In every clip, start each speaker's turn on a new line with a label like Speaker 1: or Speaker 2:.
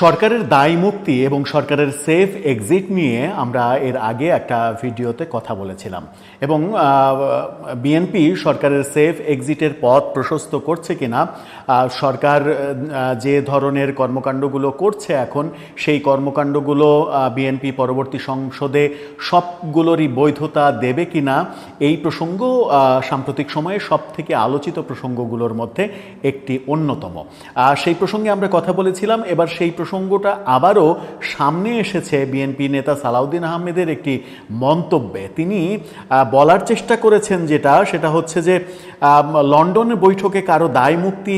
Speaker 1: সরকারের দায় মুক্তি এবং সরকারের সেফ এক্সিট নিয়ে আমরা এর আগে একটা ভিডিওতে কথা বলেছিলাম। এবং বিএনপি সরকারের সেফ এক্সিটের পথ প্রশস্ত করছে কিনা সরকার যে ধরনের কর্মকাণ্ডগুলো করছে এখন, সেই কর্মকাণ্ডগুলো বিএনপি পরবর্তী সংসদে সবগুলোরই বৈধতা দেবে কিনা, এই প্রসঙ্গ সাম্প্রতিক সময়ে সব থেকে আলোচিত প্রসঙ্গগুলোর মধ্যে একটি অন্যতম। সেই প্রসঙ্গে আমরা কথা বলেছিলাম, এবার সেই প্রসঙ্গটা আবারও সামনে এসেছে বিএনপি নেতা সালাউদ্দিন আহমেদের একটি মন্তব্যে। তিনি বলার চেষ্টা করেছেন যেটা, সেটা হচ্ছে যে লন্ডনের বৈঠকে কারও দায় মুক্তি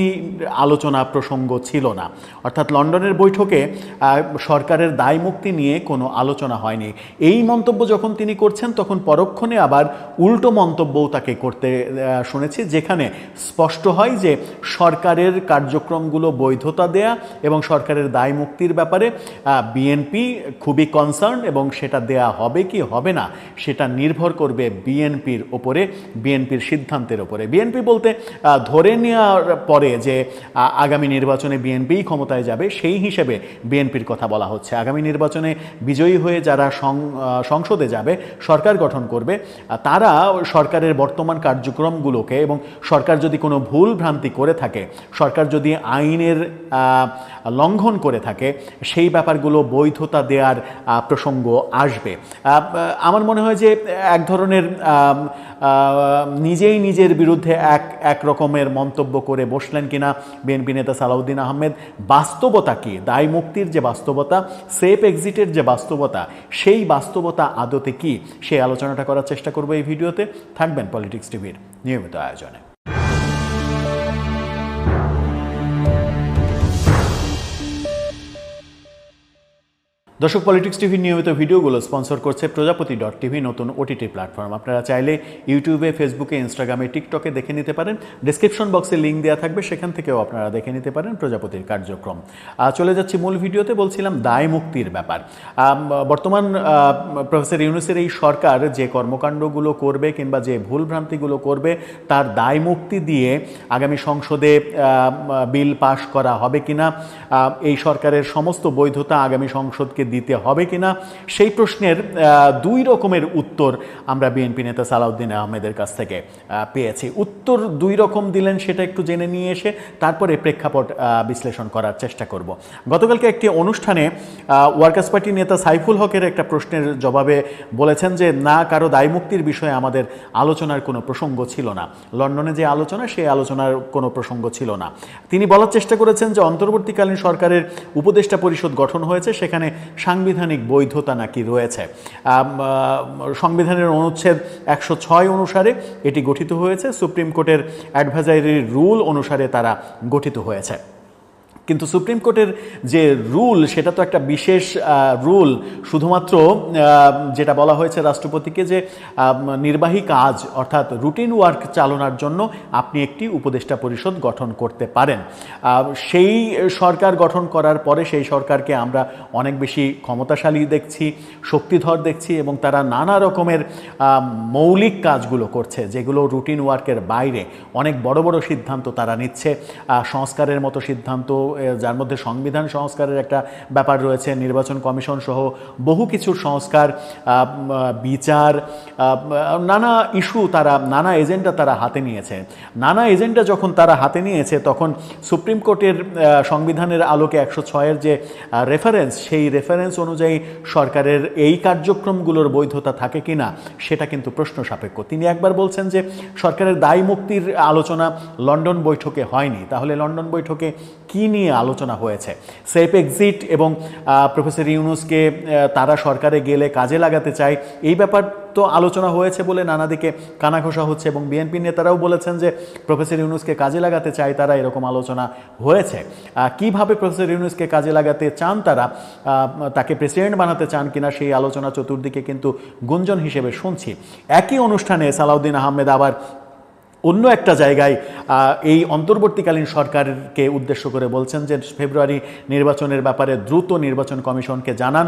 Speaker 1: আলোচনা প্রসঙ্গ ছিল না। অর্থাৎ লন্ডনের বৈঠকে সরকারের দায় মুক্তি নিয়ে কোনো আলোচনা হয়নি। এই মন্তব্য যখন তিনি করছেন, তখন পরক্ষণে আবার উল্টো মন্তব্যও তাকে করতে শুনেছি, যেখানে স্পষ্ট হয় যে সরকারের কার্যক্রমগুলো বৈধতা দেয়া এবং সরকারের দায় মুক্তির ব্যাপারে বিএনপি খুবই কনসার্ন এবং সেটা দেয়া হবে কি হবে না, সেটা নির্ভর করবে বিএনপির ওপরে বিএনপির সিদ্ধান্তের ওপরে বিএনপি বলতে ধরে নেওয়ার পরে যে আগামী নির্বাচনে বিএনপিই ক্ষমতায় যাবে, সেই হিসেবে বিএনপির কথা বলা হচ্ছে। আগামী নির্বাচনে বিজয়ী হয়ে যারা সংসদে যাবে, সরকার গঠন করবে তারা সরকারের বর্তমান কার্যক্রমগুলোকে এবং সরকার যদি কোনো ভুল ভ্রান্তি করে থাকে, সরকার যদি আইনের লঙ্ঘন করে থাকে, সেই ব্যাপারগুলো বৈধতা দেওয়ার প্রসঙ্গ আসবে। আমার মনে হয় যে এক ধরনের নিজেই নিজের বিরুদ্ধে এক এক রকমের মন্তব্য করে বসলেন কিনা বিএনপি নেতা সালাউদ্দিন আহমেদ। বাস্তবতা কি? দায় মুক্তির যে বাস্তবতা, সেফ এক্সিটের যে বাস্তবতা, সেই বাস্তবতা আদতে কি? সেই আলোচনাটা করার চেষ্টা করব এই ভিডিওতে। থাকবেন পলিটিক্স টিভির নিয়মিত আয়োজনে। দর্শক পলিটিক্স টিভির নিয়মিত ভিডিওগুলো স্পন্সর করছে প্রজাপতি ডট টিভি নতুন ওটিটি প্ল্যাটফর্ম আপনারা চাইলে ইউটিউবে ফেসবুকে ইনস্টাগ্রামে টিকটকে দেখে নিতে পারেন। ডিসক্রিপশন বক্সে লিঙ্ক দেওয়া থাকবে, সেখান থেকেও আপনারা দেখে নিতে পারেন প্রজাপতির কার্যক্রম। চলে যাচ্ছি মূল ভিডিওতে, বলছিলাম দায় মুক্তির ব্যাপার। বর্তমান প্রফেসর ইউনুসের এই সরকার যে কর্মকাণ্ডগুলো করবে কিংবা যে ভুলভ্রান্তিগুলো করবে, তার দায় মুক্তি দিয়ে আগামী সংসদে বিল পাশ করা হবে কিনা এই সরকারের সমস্ত বৈধতা আগামী সংসদকে দিতে হবে কিনা? সেই প্রশ্নের দুই রকমের উত্তর আমরা বিএনপি নেতা সালাউদ্দিন আহমেদের কাছ থেকে পেয়েছি। উত্তর দুই রকম দিলেন সেটা একটু জেনে নিয়ে এসে তারপরে প্রেক্ষাপট বিশ্লেষণ করার চেষ্টা করব। গতকালকে একটি অনুষ্ঠানে ওয়ার্কার্স পার্টি নেতা সাইফুল হকের একটা প্রশ্নের জবাবে বলেছেন যে, না, কারও দায় মুক্তির বিষয়ে আমাদের আলোচনার কোনো প্রসঙ্গ ছিল না। লন্ডনে যে আলোচনা, সেই আলোচনার কোনো প্রসঙ্গ ছিল না। তিনি বলার চেষ্টা করেছেন যে, অন্তর্বর্তীকালীন সরকারের উপদেষ্টা পরিষদ গঠন হয়েছে। সেখানে সাংবিধানিক বৈধতা নাকি রয়েছে? সংবিধানের অনুচ্ছেদ একশো ছয় অনুসারে এটি গঠিত হয়েছে। সুপ্রিম কোর্টের অ্যাডভাইজারি রুল অনুসারে তারা গঠিত হয়েছে। কিন্তু সুপ্রিম কোর্টের যে রুল, সেটা তো একটা বিশেষ রুল। শুধুমাত্র যেটা বলা হয়েছে রাষ্ট্রপতিকে যে নির্বাহী কাজ, অর্থাৎ রুটিন ওয়ার্ক চালনার জন্য আপনি একটি উপদেষ্টা পরিষদ গঠন করতে পারেন। সেই সরকার গঠন করার পরে সেই সরকারকে আমরা অনেক বেশি ক্ষমতাশালী দেখছি, শক্তিধর দেখছি এবং তারা নানা রকমের মৌলিক কাজগুলো করছে, যেগুলো রুটিন ওয়ার্কের বাইরে অনেক বড় বড় সিদ্ধান্ত তারা নিচ্ছে। সংস্কারের মতো সিদ্ধান্ত যার মধ্যে সংবিধান সংস্কারের একটা ব্যাপার রয়েছে, নির্বাচন কমিশন সহ বহু কিছুর সংস্কার বিচার নানা ইস্যু তারা, নানা এজেন্ডা তারা হাতে নিয়েছে। নানা এজেন্ডা যখন তারা হাতে নিয়েছে, তখন সুপ্রিম কোর্টের সংবিধানের আলোকে একশো ছয়ের যে রেফারেন্স সেই রেফারেন্স অনুযায়ী সরকারের এই কার্যক্রমগুলোর বৈধতা থাকে কি না সেটা কিন্তু প্রশ্ন সাপেক্ষ। তিনি একবার বলছেন যে, সরকারের দায় মুক্তির আলোচনা লন্ডন বৈঠকে হয়নি। তাহলে লন্ডন বৈঠকে কী নিয়ে আলোচনা হয়েছে। সেফ এক্সিট এবং প্রফেসর ইউনুসকে তারা সরকারে গেলে কাজে লাগাতে চায়, এই ব্যাপার তো আলোচনা হয়েছে বলে নানা দিকে কানাঘোষা হচ্ছে এবং বিএনপি নেতারাও বলেছেন যে, প্রফেসর ইউনুসকে কাজে লাগাতে চায় তারা এরকম আলোচনা হয়েছে। কীভাবে প্রফেসর ইউনুসকে কাজে লাগাতে চান তারা? তাকে প্রেসিডেন্ট বানাতে চান কিনা সেই আলোচনা চতুর্দিকে কিন্তু গুঞ্জন হিসেবে শুনছি। একই অনুষ্ঠানে সালাউদ্দিন আহমেদ আবার অন্য একটা জায়গায় এই অন্তর্বর্তীকালীন সরকারকে উদ্দেশ্য করে বলছেন যে ফেব্রুয়ারি নির্বাচনের ব্যাপারে দ্রুত নির্বাচন কমিশনকে জানান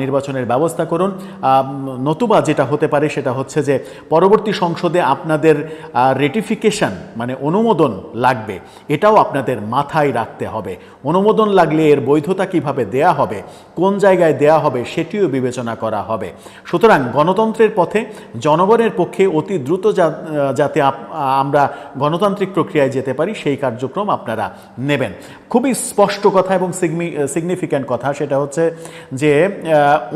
Speaker 1: নির্বাচনের ব্যবস্থা করুন। নতুবা যেটা হতে পারে সেটা হচ্ছে যে পরবর্তী সংসদে আপনাদের রেটিফিকেশন মানে অনুমোদন লাগবে, এটাও আপনাদের মাথায় রাখতে হবে। অনুমোদন লাগলে এর বৈধতা কীভাবে দেয়া হবে, কোন জায়গায় দেয়া হবে সেটিও বিবেচনা করা হবে। সুতরাং গণতন্ত্রের পথে জনগণের পক্ষে অতি দ্রুত যাতে আমরা গণতান্ত্রিক প্রক্রিয়ায় যেতে পারি, সেই কার্যক্রম আপনারা নেবেন। খুবই স্পষ্ট কথা এবং সিগনিফিক্যান্ট কথা সেটা হচ্ছে যে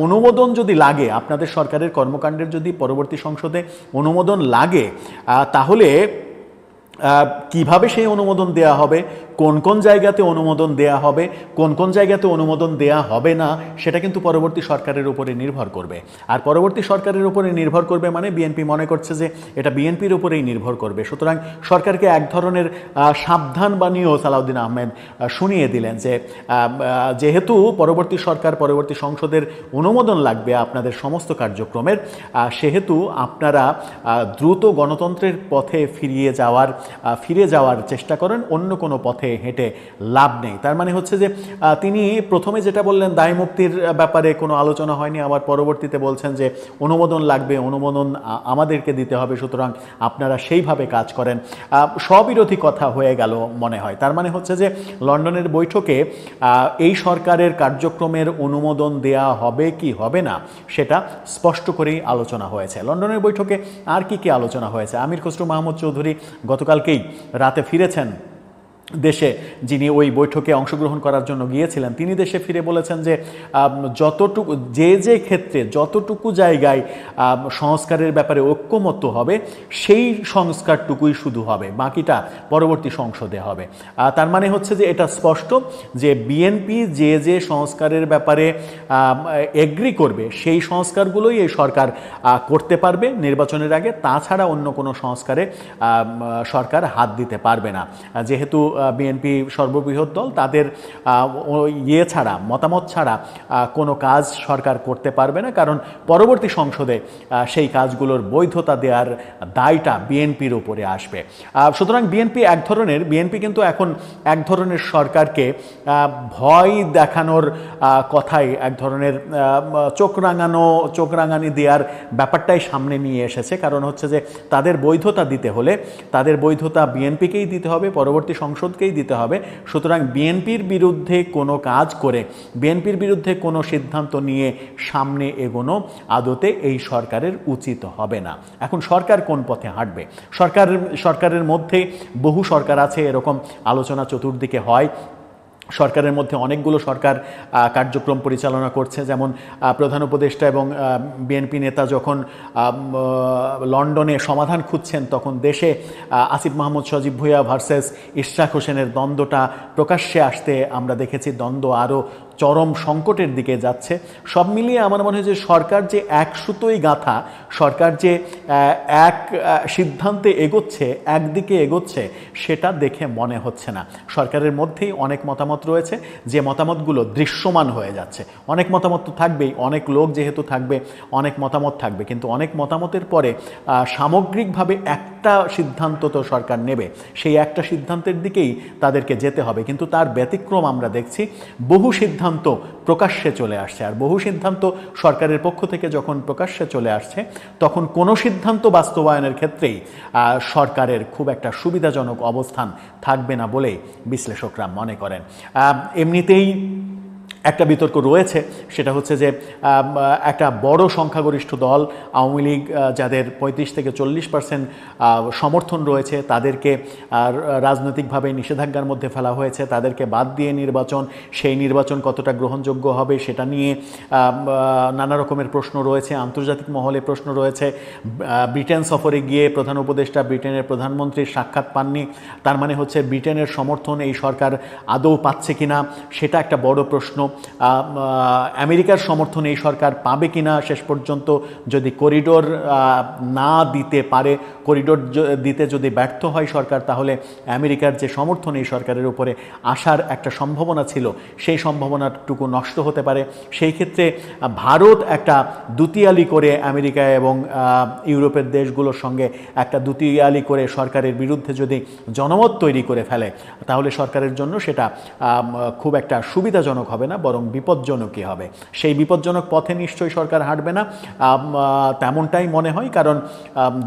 Speaker 1: অনুমোদন যদি লাগে, আপনাদের সরকারের কর্মকাণ্ডের যদি পরবর্তী সংসদে অনুমোদন লাগে তাহলে কীভাবে সেই অনুমোদন দেয়া হবে? কোন কোন জায়গাতে অনুমোদন দেয়া হবে? কোন কোন জায়গাতে অনুমোদন দেয়া হবে না? সেটা কিন্তু পরবর্তী সরকারের উপরে নির্ভর করবে। আর পরবর্তী সরকারের উপরে নির্ভর করবে মানে বিএনপি মনে করছে যে এটা বিএনপির উপরেই নির্ভর করবে। সুতরাং সরকারকে এক ধরনের সাবধান বাণীও সালাউদ্দিন আহমেদ শুনিয়ে দিলেন যে যেহেতু পরবর্তী সরকার, পরবর্তী সংসদের অনুমোদন লাগবে আপনাদের সমস্ত কার্যক্রমের সেহেতু আপনারা দ্রুত গণতন্ত্রের পথে ফিরিয়ে যাওয়ার ফিরে যাওয়ার চেষ্টা করেন, অন্য কোনো পথে হেঁটে লাভ নেই। তার মানে হচ্ছে যে তিনি প্রথমে যেটা বললেন, দায় মুক্তির ব্যাপারে কোনো আলোচনা হয়নি। আবার পরবর্তীতে বলছেন যে, অনুমোদন লাগবে, অনুমোদন আমাদেরকে দিতে হবে, সুতরাং আপনারা সেইভাবে কাজ করেন। স্ববিরোধী কথা হয়ে গেল মনে হয়। তার মানে হচ্ছে যে, লন্ডনের বৈঠকে এই সরকারের কার্যক্রমের অনুমোদন দেয়া হবে কি হবে না, সেটা স্পষ্ট করেই আলোচনা হয়েছে। লন্ডনের বৈঠকে আর কি কি আলোচনা হয়েছে? আমির খসরু মাহমুদ চৌধুরী গতকালকেই রাতে ফিরেছেন দেশে যিনি ওই বৈঠকে অংশগ্রহণ করার জন্য গিয়েছিলেন, তিনি দেশে ফিরে বলেছেন যে যতটুকু, যে যে ক্ষেত্রে, যতটুকু জায়গায় সংস্কারের ব্যাপারে ঐক্যমত্য হবে, সেই সংস্কারটুকুই শুধু হবে, বাকিটা পরবর্তী সংসদে হবে। তার মানে হচ্ছে যে এটা স্পষ্ট যে বিএনপি যে যে সংস্কারের ব্যাপারে এগ্রি করবে, সেই সংস্কারগুলোই এই সরকার করতে পারবে নির্বাচনের আগে। তাছাড়া অন্য কোনো সংস্কারে সরকার হাত দিতে পারবে না। যেহেতু বিএনপি সর্ববৃহৎ দল, তাদের ইয়ে ছাড়া, মতামত ছাড়া কোনো কাজ সরকার করতে পারবে না। কারণ পরবর্তী সংসদে সেই কাজগুলোর বৈধতা দেওয়ার দায়টা বিএনপির উপরে আসবে। সুতরাং বিএনপি এক ধরনের বিএনপি কিন্তু এখন এক ধরনের সরকারকে ভয় দেখানোর কথাই এক ধরনের চোখ রাঙানো, চোখ রাঙানি দেওয়ার ব্যাপারটাই সামনে নিয়ে এসেছে। কারণ হচ্ছে যে, তাদের বৈধতা দিতে হলে, তাদের বৈধতা বিএনপিকেই দিতে হবে? পরবর্তী সংসদকেই দিতে হবে। সুতরাং বিএনপির বিরুদ্ধে কোনো কাজ করে, বিএনপির বিরুদ্ধে কোনো সিদ্ধান্ত নিয়ে সামনে এগোনো আদতে এই সরকারের উচিত হবে না। এখন সরকার কোন পথে হাঁটবে? সরকার, সরকারের মধ্যে বহু সরকার আছে, এরকম আলোচনা চতুর্দিকে হয়। সরকারের মধ্যে অনেকগুলো সরকার কার্যক্রম পরিচালনা করছে। যেমন প্রধান উপদেষ্টা এবং বিএনপি নেতা যখন লন্ডনে সমাধান খুঁজছেন, তখন দেশে আসিফ মাহমুদ, সজীব ভুইয়া ভার্সেস ইশরাক হোসেনের দ্বন্দ্বটা প্রকাশ্যে আসতে আমরা দেখেছি। দ্বন্দ্ব আরও চরম সংকটের দিকে যাচ্ছে। সব মিলিয়ে আমার মনে হয় যে সরকার যে এক সুতোই গাঁথা, সরকার যে এক সিদ্ধান্তে এগোচ্ছে, একদিকে এগোচ্ছে, সেটা দেখে মনে হচ্ছে না। সরকারের মধ্যেই অনেক মতামত রয়েছে, যে মতামতগুলো দৃশ্যমান হয়ে যাচ্ছে। অনেক মতামত তো থাকবেই, অনেক লোক যেহেতু থাকবে, অনেক মতামত থাকবে। কিন্তু অনেক মতামতের পরে সামগ্রিকভাবে সামগ্রিকভাবে একটা সিদ্ধান্ত তো সরকার নেবে। সেই একটা সিদ্ধান্তের দিকেই তাদেরকে যেতে হবে। কিন্তু তার ব্যতিক্রম আমরা দেখছি, বহু সিদ্ধান্ত প্রকাশ্যে চলে আসছে। আর বহু সিদ্ধান্ত সরকারের পক্ষ থেকে যখন প্রকাশ্যে চলে আসছে, তখন কোনো সিদ্ধান্ত বাস্তবায়নের ক্ষেত্রেই সরকারের খুব একটা সুবিধাজনক অবস্থান থাকবে না বলে বিশ্লেষকরা মনে করেন। এমনিতেই একটা বিতর্ক রয়েছে, সেটা হচ্ছে যে একটা বড় সংখ্যাগরিষ্ঠ দল, আওয়ামী লীগ যাদের পঁয়ত্রিশ থেকে চল্লিশ পার্সেন্ট সমর্থন রয়েছে, তাদেরকে রাজনৈতিকভাবে নিষেধাজ্ঞার মধ্যে ফেলা হয়েছে, তাদেরকে বাদ দিয়ে নির্বাচন, সেই নির্বাচন কতটা গ্রহণযোগ্য হবে সেটা নিয়ে নানা রকমের প্রশ্ন রয়েছে, আন্তর্জাতিক মহলে প্রশ্ন রয়েছে ব্রিটেন সফরে গিয়ে প্রধান উপদেষ্টা, ব্রিটেনের প্রধানমন্ত্রীর সাক্ষাৎ পাননি, তার মানে হচ্ছে ব্রিটেনের সমর্থন এই সরকার আদৌ পাচ্ছে কিনা, সেটা একটা বড় প্রশ্ন আমেরিকার সমর্থন এই সরকার পাবে কি না শেষ পর্যন্ত যদি করিডোর না দিতে পারে, করিডোর দিতে যদি ব্যর্থ হয় সরকার, তাহলে আমেরিকার যে সমর্থন এই সরকারের উপরে আসার একটা সম্ভাবনা ছিল। সেই সম্ভাবনাটুকু নষ্ট হতে পারে। সেই ক্ষেত্রে ভারত একটা দুতিয়ালি করে আমেরিকা এবং ইউরোপের দেশগুলোর সঙ্গে একটা দুতিয়ালি করে সরকারের বিরুদ্ধে যদি জনমত তৈরি করে ফেলে, তাহলে সরকারের জন্য সেটা খুব একটা সুবিধাজনক হবে না। বরং বিপজ্জনকই হবে। সেই বিপজ্জনক পথে নিশ্চয়ই সরকার হাঁটবে না। তেমনটাই মনে হয় কারণ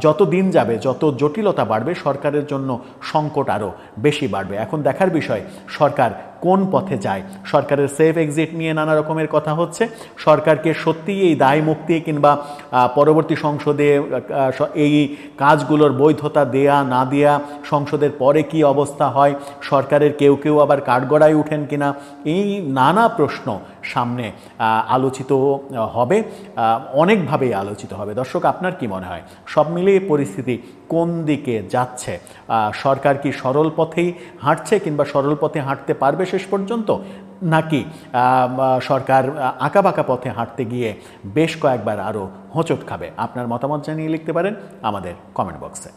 Speaker 1: যত দিন যাবে, যত জটিলতা বাড়বে, সরকারের জন্য সংকট আরও বেশি বাড়বে। এখন দেখার বিষয়, সরকার কোন পথে যায়? সরকারের সেফ এক্সিট নিয়ে নানা রকমের কথা হচ্ছে। সরকারকে সত্যিই এই দায় মুক্তি কিংবা পরবর্তী সংসদে এই কাজগুলোর বৈধতা দেয়া, না দেয়া, সংসদের পরে কি অবস্থা হয়? সরকারের কেউ কেউ আবার কাঠগড়ায় উঠেন কিনা? এই নানা প্রশ্ন সামনে আলোচিত হবে অনেকভাবেই আলোচিত হবে। দর্শক, আপনার কি মনে হয়? সব মিলিয়ে পরিস্থিতি কোন দিকে যাচ্ছে? সরকার কি সরল পথেই হাঁটছে কিংবা সরল পথে হাঁটতে পারবে শেষ পর্যন্ত? নাকি সরকার আঁকা বাঁকা পথে হাঁটতে গিয়ে বেশ কয়েকবার আরও হোঁচট খাবে? আপনার মতামত জানিয়ে লিখতে পারেন আমাদের কমেন্ট বক্সে